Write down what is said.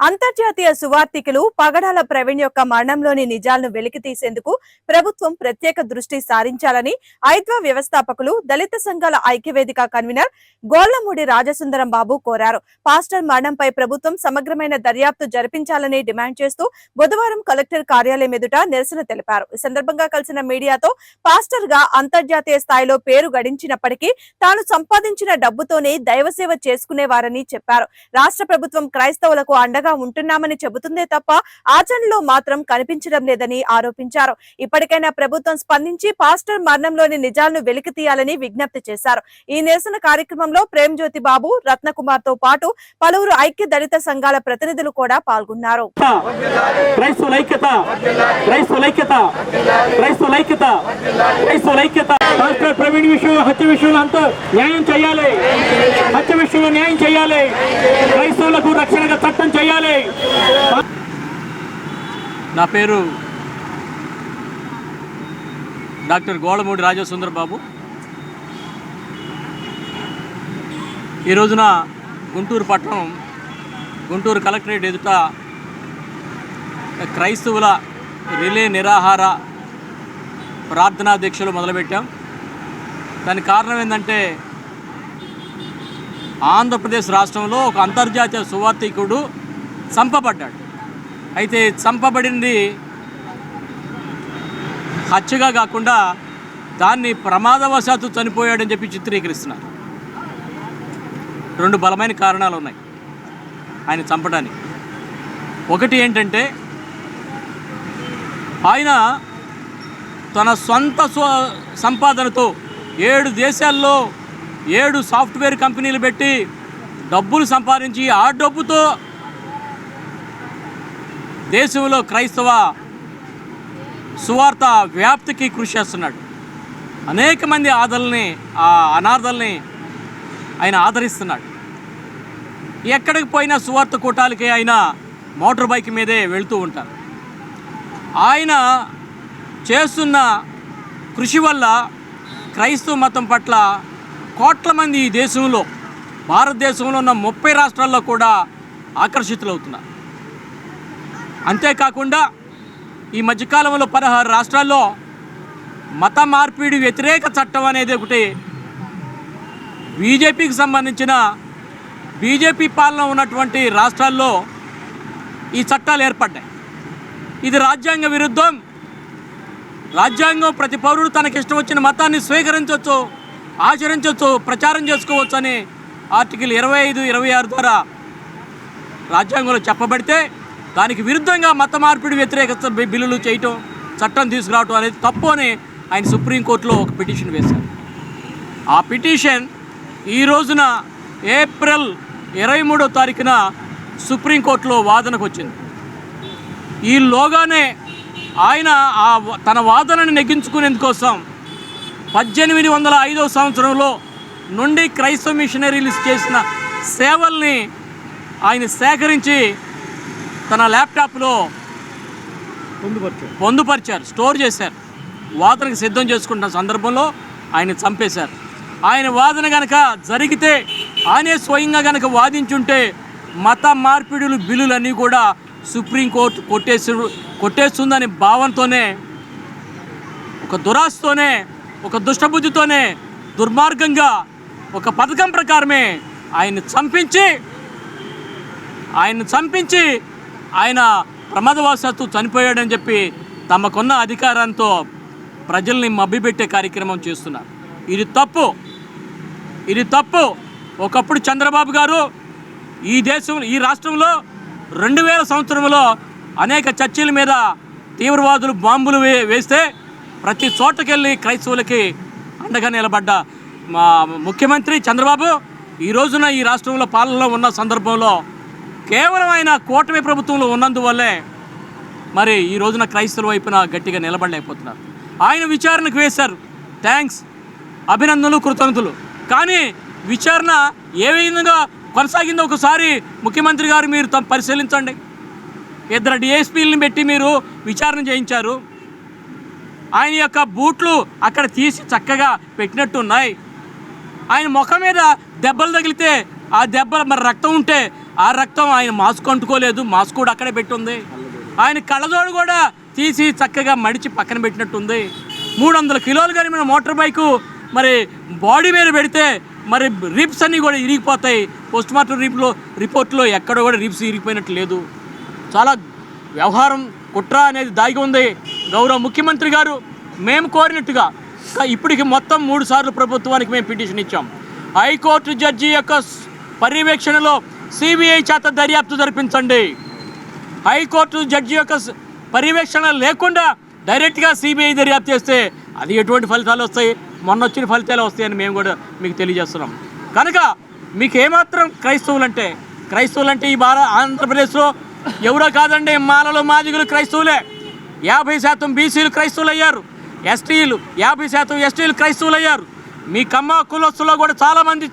అంతర్జాతీయ సువార్థికులు పగడాల ప్రవీణ్ యొక్క మరణంలోని నిజాలను వెలికి తీసేందుకు ప్రభుత్వం ప్రత్యేక దృష్టి సారించాలని ఐద్వా వ్యవస్థాపకులు దళిత సంఘాల ఐక్యవేదిక కన్వీనర్ గోళ్ళమూడి రాజసుందరం బాబు కోరారు. పాస్టర్ మరణంపై ప్రభుత్వం సమగ్రమైన దర్యాప్తు జరిపించాలని డిమాండ్ చేస్తూ బుధవారం కలెక్టర్ కార్యాలయం ఎదుట నిరసన తెలిపారు. ఈ సందర్భంగా కలిసిన మీడియాతో పాస్టర్గా అంతర్జాతీయ స్థాయిలో పేరు గడించినప్పటికీ తాను సంపాదించిన డబ్బుతోనే దైవసేవ చేసుకునేవారని చెప్పారు. రాష్ట్ర ప్రభుత్వం క్రైస్తవులకు అండగా ఉంటున్నామని చెబుతుందే తప్ప ఆచరణలో మాత్రం కనిపించడం లేదని ఆరోపించారు. ఇప్పటికైనా ప్రభుత్వం స్పందించి పాస్టర్ మరణంలోని నిజాలను వెలికి తీయాలని విజ్ఞప్తి చేశారు. ఈ నిరసన కార్యక్రమంలో ప్రేమ్ జ్యోతి బాబు రత్నకుమార్తో పాటు పలువురు ఐక్య దళిత సంఘాల ప్రతినిధులు కూడా పాల్గొన్నారు. క్రైస్తవుల ఐక్యత క్రైస్తవుల ఐక్యత క్రైస్తవుల ఐక్యత క్రైస్తవుల ఐక్యత. విషయంలో హత్య విషయంలో అంతా న్యాయం చేయాలి. హత్య విషయంలో న్యాయం చేయాలి. క్రైస్తవులకు రక్షణగా చట్టం చేయాలి. నా పేరు డాక్టర్ గోళమూడి రాజసుందర్ బాబు. ఈ రోజున గుంటూరు పట్టణం గుంటూరు కలెక్టరేట్ ఎదుట క్రైస్తవుల రిలే నిరాహార ప్రార్థనా దీక్షలు మొదలుపెట్టాం. దానికి కారణం ఏంటంటే ఆంధ్రప్రదేశ్ రాష్ట్రంలో ఒక అంతర్జాతీయ సువార్థికుడు చంపబడ్డాడు. అయితే చంపబడింది హత్యగా కాకుండా దాన్ని ప్రమాదవశాత్తు చనిపోయాడని చెప్పి చిత్రీకరిస్తున్నారు. రెండు బలమైన కారణాలు ఉన్నాయి ఆయన చంపడానికి. ఒకటి ఏంటంటే ఆయన తన సొంత స్వ సంపాదనతో ఏడు దేశాల్లో ఏడు సాఫ్ట్వేర్ కంపెనీలు పెట్టి డబ్బులు సంపాదించి ఆ డబ్బుతో దేశంలో క్రైస్తవ సువార్త వ్యాప్తికి కృషి చేస్తున్నాడు. అనేక మంది ఆదల్ని ఆ అనాథల్ని ఆయన ఆదరిస్తున్నాడు. ఎక్కడికి పోయినా సువార్త కూటాలకి ఆయన మోటార్ బైక్ మీదే వెళ్తూ ఉంటారు. ఆయన చేస్తున్న కృషి వల్ల క్రైస్తవ మతం పట్ల కోట్ల మంది ఈ దేశంలో భారతదేశంలో ఉన్న ముప్పై రాష్ట్రాల్లో కూడా ఆకర్షితులవుతున్నారు. అంతేకాకుండా ఈ మధ్యకాలంలో పదహారు రాష్ట్రాల్లో మత మార్పిడి వ్యతిరేక చట్టం అనేది ఒకటి బీజేపీకి సంబంధించిన బీజేపీ పాలన ఉన్నటువంటి రాష్ట్రాల్లో ఈ చట్టాలు ఏర్పడ్డాయి. ఇది రాజ్యాంగ విరుద్ధం రాజ్యాంగం ప్రతి పౌరుడు తనకి ఇష్టం వచ్చిన మతాన్ని స్వీకరించవచ్చు ఆచరించవచ్చు ప్రచారం చేసుకోవచ్చు అని ఆర్టికల్ ఇరవై ఐదు ఇరవై ఆరు ద్వారా రాజ్యాంగంలో చెప్పబడితే దానికి విరుద్ధంగా మత మార్పిడి వ్యతిరేక బిల్లులు చేయటం చట్టం తీసుకురావటం అనేది తప్పు అని ఆయన సుప్రీంకోర్టులో ఒక పిటిషన్ వేశారు. ఆ పిటిషన్ ఈ రోజున ఏప్రిల్ ఇరవై మూడో తారీఖున సుప్రీంకోర్టులో వాదనకు వచ్చింది. ఈలోగానే ఆయన ఆ తన వాదనని నెగ్గించుకునేందుకోసం పద్దెనిమిది వందల ఐదవ సంవత్సరంలో నుండి క్రైస్తవ మిషనరీలు చేసిన సేవల్ని ఆయన సేకరించి తన ల్యాప్టాప్లో పొందుపరిచారు. పొందుపరిచారు స్టోర్ చేశారు. వాదనకు సిద్ధం చేసుకుంటున్న సందర్భంలో ఆయన చంపేశారు. ఆయన వాదన గనక జరిగితే ఆయనే స్వయంగా గనక వాదించుంటే మత మార్పిడులు బిల్లులన్నీ కూడా సుప్రీంకోర్టు కొట్టేసి కొట్టేస్తుందనే భావంతోనే ఒక దురాశతోనే ఒక దుష్టబుద్ధితోనే దుర్మార్గంగా ఒక పథకం ప్రకారమే ఆయన్ని చంపించి ఆయన్ని చంపించి ఆయన ప్రమాదవశాత్తు చనిపోయాడని చెప్పి తమకున్న అధికారంతో ప్రజల్ని మభ్యపెట్టే కార్యక్రమం చేస్తున్నారు. ఇది తప్పు. ఇది తప్పు. ఒకప్పుడు చంద్రబాబు గారు ఈ దేశం ఈ రాష్ట్రంలో రెండు వేల సంవత్సరంలో అనేక చర్చిల మీద తీవ్రవాదులు బాంబులు వే వేస్తే ప్రతి చోటకెళ్ళి క్రైస్తవులకి అండగా నిలబడ్డ మా ముఖ్యమంత్రి చంద్రబాబు ఈ రోజున ఈ రాష్ట్రంలో పాలనలో ఉన్న సందర్భంలో కేవలం ఆయన కూటమి ప్రభుత్వంలో ఉన్నందువల్లే మరి ఈ రోజున క్రైస్తవుల వైపున గట్టిగా నిలబడలేకపోతున్నారు. ఆయన విచారణకు వేశారు. థ్యాంక్స్. అభినందనలు కృతజ్ఞతలు. కానీ విచారణ ఏ విధంగా కొనసాగింది ఒకసారి ముఖ్యమంత్రి గారు మీరు తమ పరిశీలించండి. ఇద్దరు డిఎస్పీలను పెట్టి మీరు విచారణ చేయించారు. ఆయన యొక్క బూట్లు అక్కడ తీసి చక్కగా పెట్టినట్టు ఉన్నాయి ఆయన ముఖం మీద దెబ్బలు తగిలితే ఆ దెబ్బ మరి రక్తం ఉంటే ఆ రక్తం ఆయన మాస్క్ అంటుకోలేదు మాస్క్ కూడా అక్కడే పెట్టుంది. ఆయన కళ్ళజోడు కూడా తీసి చక్కగా మడిచి పక్కన పెట్టినట్టుంది. మూడు వందల కిలోలు కలిగిన మోటార్ బైకు మరి బాడీ మీద పెడితే మరి రిప్స్ అన్నీ కూడా ఇరిగిపోతాయి. పోస్ట్ మార్టం రిప్లో రిపోర్ట్లో ఎక్కడ కూడా రిప్స్ ఇరిగిపోయినట్టు లేదు. చాలా వ్యవహారం కుట్ర అనేది దాగి ఉంది. గౌరవ ముఖ్యమంత్రి గారు మేము కోరినట్టుగా ఇప్పటికి మొత్తం మూడు సార్లు ప్రభుత్వానికి మేము పిటిషన్ ఇచ్చాం. హైకోర్టు జడ్జి యొక్క పర్యవేక్షణలో సిబిఐ చేత దర్యాప్తు జరిపించండి. హైకోర్టు జడ్జి యొక్క పర్యవేక్షణ లేకుండా డైరెక్ట్గా సిబిఐ దర్యాప్తు చేస్తే అది ఎటువంటి ఫలితాలు వస్తాయి? మొన్న వచ్చిన ఫలితాలు వస్తాయని మేము కూడా మీకు తెలియజేస్తున్నాం. కనుక మీకు ఏమాత్రం క్రైస్తవులంటే క్రైస్తవులంటే ఈ భారత ఆంధ్రప్రదేశ్లో ఎవరో కాదండి మాలలు మాదిగులు క్రైస్తవులే. యాభై శాతం బీసీలు క్రైస్తవులు అయ్యారు ఎస్టీలు యాభై శాతం ఎస్టీలు క్రైస్తవులు అయ్యారు మీ కమ్మ కులస్తులో కూడా చాలామంది